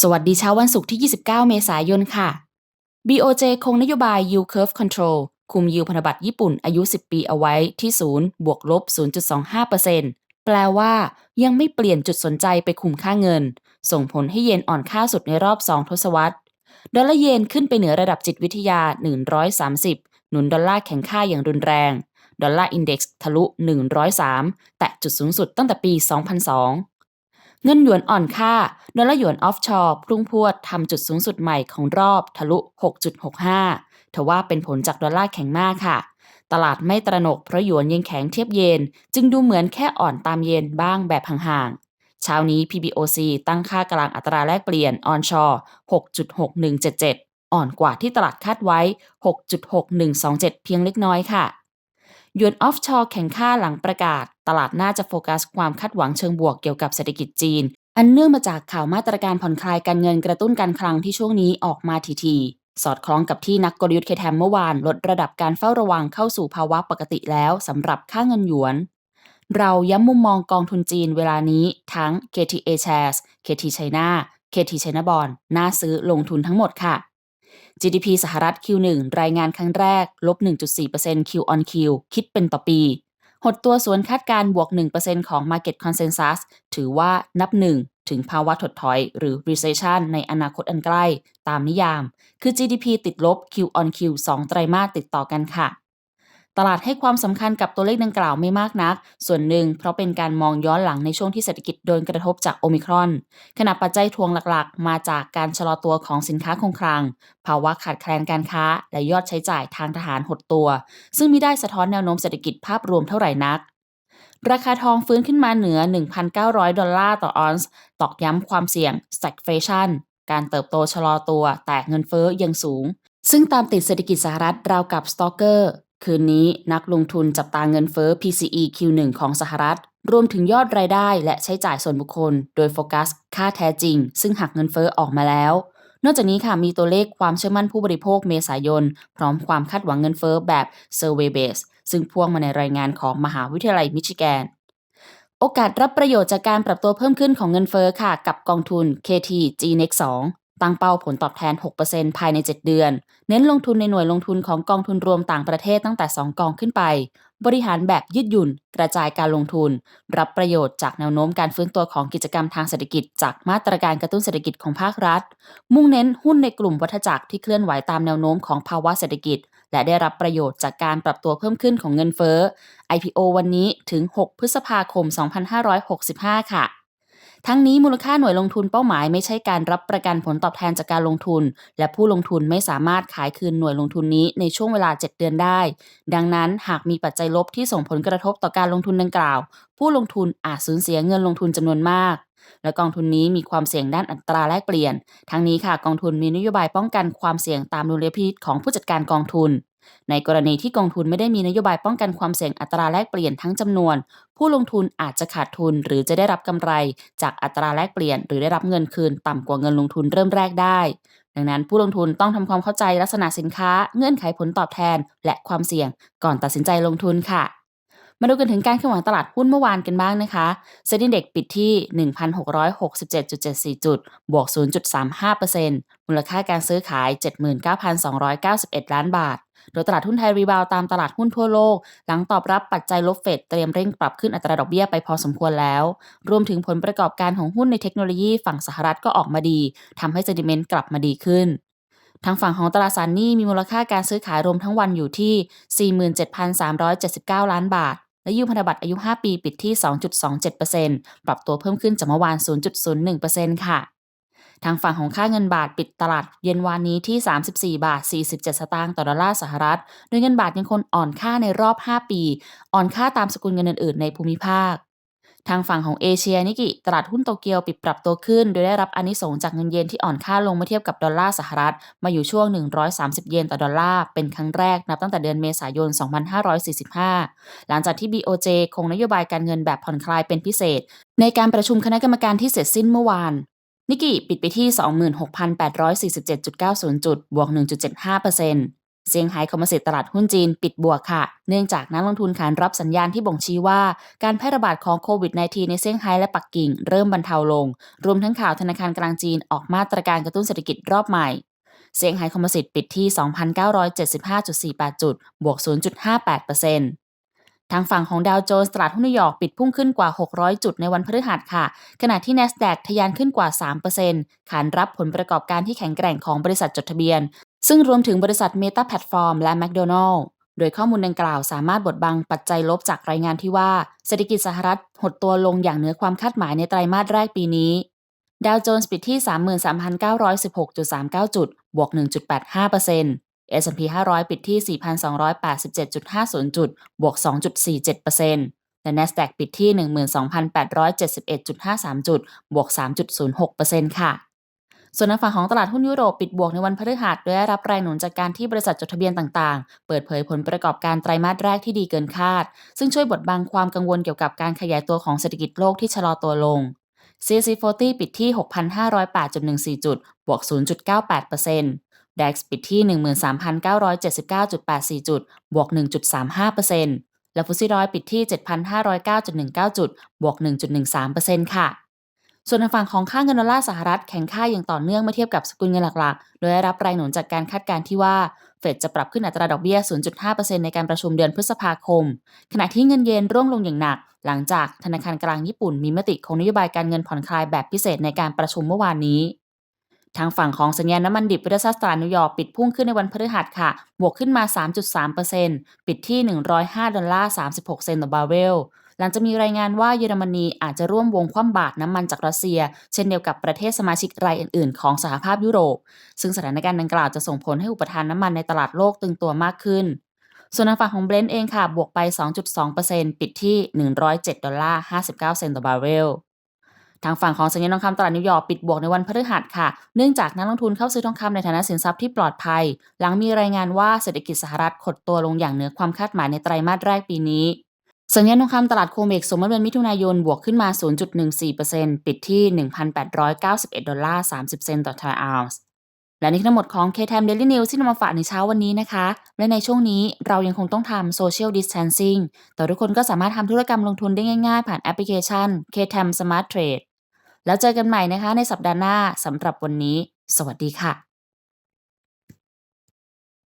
สวัสดีเช้าวันศุกร์ที่ 29 เมษายนค่ะ BOJ คงนโยบาย Yield Curve Control คุมยิวพันธบัตรญี่ปุ่นอายุ 10 ปีเอาไว้ที่ 0 บวกลบ 0.25%แปลว่ายังไม่เปลี่ยนจุดสนใจไปคุมค่าเงิน ส่งผลให้เยนอ่อนค่าสุดในรอบ 2 ทศวรรษ ดอลลาร์เยนขึ้นไปเหนือระดับจิตวิทยา 130 หนุนดอลลาร์แข็งค่าอย่างรุนแรง ดอลลาร์อินเด็กซ์ทะลุ 103 แตะจุดสูงสุดตั้งแต่ปี 2002 เงินหยวนอ่อนค่าดอลลาร์หยวนออฟชอร์พุ่งพวดทำจุดสูงสุดใหม่ของรอบทะลุ 6.65ทว่าเป็นผลจากดอลลาร์แข็งมากค่ะ ตลาดไม่ตระหนกเพราะหยวนยังแข็งเทียบเยน จึงดูเหมือนแค่อ่อนตามเยนบ้างแบบห่างๆ เช้านี้ PBOC ตั้งค่ากลางอัตราแลกเปลี่ยนออนชอร์6.6177 อ่อนกว่าที่ตลาดคาดไว้ 6.6127 เพียงเล็กน้อยค่ะ ยวนออฟชอร์แข่งค่าหลังประกาศ ตลาดน่าจะโฟกัสความคาดหวังเชิงบวกเกี่ยวกับเศรษฐกิจจีน อันเนื่องมาจากข่าวมาตรการผ่อนคลายการเงินกระตุ้นการคลังที่ช่วงนี้ออกมาทีๆสอดคล้องกับที่นักกลยุทธ์เคแทมเมื่อวานลดระดับการเฝ้าระวังเข้าสู่ภาวะปกติแล้วสำหรับค่าเงินหยวน เราย้ำมุมมองกองทุนจีนเวลานี้ทั้ง KTA Shares KT China KT China Bond น่าซื้อลงทุนทั้งหมดค่ะ GDP สหรัฐ Q1 รายงานครั้งแรกลบ 1.4% Q on Q คิดเป็นต่อปี หดตัวสวนคาดการบวก 1%ของ Market Consensus ถือว่านับหนึ่งถึงภาวะถดถอยหรือ recession ในอนาคตอันใกล้ ตามนิยาม คือ GDP ติดลบ Q on Q 2 ไตรมาสติดต่อกันค่ะ ตลาดให้ความสำคัญกับตัวเลขดังกล่าวไม่มากนัก ส่วนหนึ่งเพราะเป็นการมองย้อนหลังในช่วงที่เศรษฐกิจโดนกระทบจากโอมิครอน ขณะปัจจัยทวงหลักๆ มาจากการชะลอตัวของสินค้าคงคลัง ภาวะขาดแคลนการค้า และยอดใช้จ่ายทางทหารหดตัว ซึ่งมิได้สะท้อนแนวโน้มเศรษฐกิจภาพรวมเท่าไหร่นักราคาทองฟื้นขึ้นมาเหนือ 1,900 ดอลลาร์ต่อออนซ์ ตอกย้ำความเสี่ยง stagflation การเติบโตชะลอตัวแต่เงินเฟ้อยังสูง ซึ่งตามติดเศรษฐกิจสหรัฐราวกับสตอกเกอร์ คืนนี้นักลงทุนจับตาเงินเฟ้อ PCE Q1 ของสหรัฐ รวมถึงยอดรายได้และใช้จ่ายส่วนบุคคล โดยโฟกัส ค่าแท้จริง ซึ่งหักเงินเฟ้อออกมาแล้ว นอกจากนี้ค่ะมีตัวเลขความเชื่อมั่นผู้บริโภคเมษายน พร้อมความคาดหวังเงินเฟ้อแบบ Survey Base ซึ่งพ่วงมาในรายงานของมหาวิทยาลัยมิชิแกน โอกาสรับประโยชน์จากการปรับตัวเพิ่มขึ้นของเงินเฟ้อค่ะ กับกองทุน KT GNEX 2 ตั้งเป้าผลตอบแทน 6%ภายใน 7 เดือน เน้นลงทุนในหน่วยลงทุนของกองทุนรวมต่างประเทศตั้งแต่ 2 กองขึ้นไป บริหารแบบยืดหยุ่น กระจายการลงทุน รับประโยชน์จากแนวโน้มการฟื้นตัวของกิจกรรมทางเศรษฐกิจ จากมาตรการกระตุ้นเศรษฐกิจของภาครัฐ มุ่งเน้นหุ้นในกลุ่มวัฏจักรที่เคลื่อนไหวตามแนวโน้มของภาวะเศรษฐกิจ และได้รับประโยชน์จากการปรับตัวเพิ่มขึ้นของเงินเฟ้อ IPO วันนี้ถึง 6 พฤษภาคม 2565 ค่ะ ทั้งนี้มูลค่าหน่วยลงทุนเป้าหมายไม่ใช่การรับประกันผลตอบแทนจากการลงทุน และผู้ลงทุนไม่สามารถขายคืนหน่วยลงทุนนี้ในช่วงเวลา 7 เดือนได้ ดังนั้นหากมีปัจจัยลบที่ส่งผลกระทบต่อการลงทุนดังกล่าว ผู้ลงทุนอาจสูญเสียเงินลงทุนจำนวนมากและกองทุนนี้มีความเสี่ยงด้านอัตราแลกเปลี่ยน ทั้งนี้ค่ะกองทุนมีนโยบายป้องกันความเสี่ยงตามดุลยพินิจของผู้จัดการกองทุน ในกรณีที่กองทุนไม่ได้มีนโยบายป้องกันความเสี่ยงอัตราแลกเปลี่ยนทั้งจำนวน ผู้ลงทุนอาจจะขาดทุนหรือจะได้รับกำไร จากอัตราแลกเปลี่ยน หรือได้รับเงินคืนต่ำกว่าเงินลงทุนเริ่มแรกได้ ดังนั้นผู้ลงทุนต้องทำความเข้าใจลักษณะสินค้า เงื่อนไขผลตอบแทน และความเสี่ยง ก่อนตัดสินใจลงทุนค่ะมาดูกันถึงการเคลื่อนไหวตลาดหุ้นเมื่อวานกันบ้างนะคะ เซ็นดิ้งเด็กปิดที่ 1,667.74 จุด บวก 0.35%มูลค่าการซื้อขาย 79,291 ล้านบาท โดยตลาดหุ้นไทยรีบาวตามตลาดหุ้นทั่วโลก หลังตอบรับปัจจัยลบเฟดเตรียมเร่งปรับขึ้นอัตราดอกเบี้ยไปพอสมควรแล้ว รวมถึงผลประกอบการของหุ้นในเทคโนโลยีฝั่งสหรัฐก็ออกมาดีทำให้เซดิเมนต์กลับมาดีขึ้นทางฝั่งของตลาสารหนี้มีมูลค่าการซื้อขายรวมทั้งวันอยู่ที่ 47,379 ล้านบาท และยูพันธบัตรอายุ 5 ปีปิดที่ 2.27%ปรับตัวเพิ่มขึ้นจากเมื่อวาน 0.01%ค่ะ ทางฝั่งของค่าเงินบาทปิดตลาดเย็นวานนี้ที่ 34 บาท 47 สตางค์ต่อดอลลาร์สหรัฐ โดยเงินบาทยังคงอ่อนค่าในรอบ 5 ปี อ่อนค่าตามสกุลเงินอื่นๆ ในภูมิภาค ทางฝั่งของเอเชียนิกิตลาดหุ้นโตเกียวปิดปรับตัวขึ้น โดยได้รับอนิสงจากเงินเยนที่อ่อนค่าลงเมื่อเทียบกับดอลลาร์สหรัฐ มาอยู่ช่วง 130 เยนต่อดอลลาร์เป็นครั้งแรกนับตั้งแต่เดือนเมษายน 2545 หลังจากที่ BOJ คงนโยบายการเงินแบบผ่อนคลายเป็นพิเศษ ในการประชุมคณะกรรมการที่เสร็จสิ้นเมื่อวาน นิกกี้ปิดไปที่ 26,847.90 จุด บวก 1.75%เซี่ยงไฮ้คอมโพสิตตลาดหุ้นจีนปิดบวกค่ะ เนื่องจากนักลงทุนขานรับสัญญาณที่บ่งชี้ว่า การแพร่ระบาดของโควิด -19 ในเซี่ยงไฮ้และปักกิ่งเริ่มบรรเทาลง รวมทั้งข่าวธนาคารกลางจีนออกมาตรการกระตุ้นเศรษฐกิจรอบใหม่เซี่ยงไฮ้คอมโพสิตปิดที่ 2,975.48 จุด บวก 0.58% ทางฝั่งของดาวโจนส์ตลาดหุ้นนิวยอร์กปิดพุ่งขึ้นกว่า 600 จุดในวันพฤหัสค่ะ ขณะที่ NASDAQ ทะยานขึ้นกว่า 3%ขานรับผลประกอบการที่แข็งแกร่งของบริษัทจดทะเบียน ซึ่งรวมถึงบริษัท Meta Platform และ McDonald โดยข้อมูลดังกล่าวสามารถบดบังปัจจัยลบจากรายงานที่ว่าเศรษฐกิจสหรัฐหดตัวลงอย่างเหนือความคาดหมายในไตรมาสแรกปีนี้ดาวโจนส์ปิดที่ 33,916.39 จุด บวก 1.85% S&P 500 ปิดที่ 4,287.50 จุด บวก 2.47%และ NASDAQ ปิดที่ 12,871.53 จุด บวก 3.06%ค่ะส่วนในฝั่งของตลาดหุ้นยุโรปปิดบวกในวันพฤหัสโดยได้รับแรงหนุนจากการที่บริษัทจดทะเบียนต่างๆ เปิดเผยผลประกอบการไตรมาสแรกที่ดีเกินคาด ซึ่งช่วยบดบังความกังวลเกี่ยวกับการขยายตัวของเศรษฐกิจโลกที่ชะลอตัวลง CAC 40 ปิดที่ 6,508.14 จุด บวก 0.98% DAX ปิดที่ 13,979.84 จุด บวก 1.35%และฟุตซี่ร้อยปิดที่ 7,509.19 จุด บวก 1.13%ค่ะ ส่วนทางฝั่งของค่าเงินดอลลาร์สหรัฐแข็งค่าอย่างต่อเนื่องเมื่อเทียบกับสกุลเงินหลักๆ โดยได้รับแรงหนุนจากการคาดการณ์ที่ว่าเฟดจะปรับขึ้นอัตราดอกเบี้ย 0.5%ในการประชุมเดือนพฤษภาคม ขณะที่เงินเยนร่วงลงอย่างหนัก หลังจากธนาคารกลางญี่ปุ่นมีมติคงนโยบายการเงินผ่อนคลายแบบพิเศษในการประชุมเมื่อวานนี้ ทางฝั่งของสัญญาณน้ำมันดิบวิทยาศาสตร์นิวยอร์กปิดพุ่งขึ้นในวันพฤหัสค่ะ บวกขึ้นมา 3.3%ปิดที่ 105 ดอลลาร์ 36 เซนต์ต่อบาร์เรล หลังจะมีรายงานว่าเยอรมนีอาจจะร่วมวงคว่ำบาตรน้ำมันจากรัสเซีย เช่นเดียวกับประเทศสมาชิกรายอื่น ๆ ของสหภาพยุโรป ซึ่งสถานการณ์ดังกล่าวจะส่งผลให้อุปทานน้ำมันในตลาดโลกตึงตัวมากขึ้น ส่วนทางฝั่งของเบรนท์เองค่ะ บวกไป 2.2%ปิดที่ 107 ดอลลาร์ 59 เซนต์ต่อบาร์เรล ทางฝั่งของสัญญาณทองคำตลาดนิวยอร์กปิดบวกในวันพฤหัสค่ะ เนื่องจากนักลงทุนเข้าซื้อทองคำในฐานะสินทรัพย์ที่ปลอดภัย หลังมีรายงานว่าเศรษฐกิจสหรัฐหดตัวลงอย่างเหนือความคาดหมายในไตรมาสแรกปีนี้สัญญาณทองคำตลาดโคเมกสมมติเดือนมิถุนายนบวกขึ้นมา 0.14%ปิดที่ 1,891 ดอลลาร์ 30 เซนต์ต่อทรัลออนซ์และนี่คือทั้งหมดของ K-Time Daily News ที่นำมาฝากในเช้าวันนี้นะคะ และในช่วงนี้เรายังคงต้องทำ Social Distancing แต่ทุกคนก็สามารถทำธุรกรรมลงทุนได้ง่ายๆ ผ่านแอปพลิเคชัน K-Time Smart Trade แล้วเจอกันใหม่นะคะในสัปดาห์หน้าสำหรับวันนี้ สวัสดีค่ะ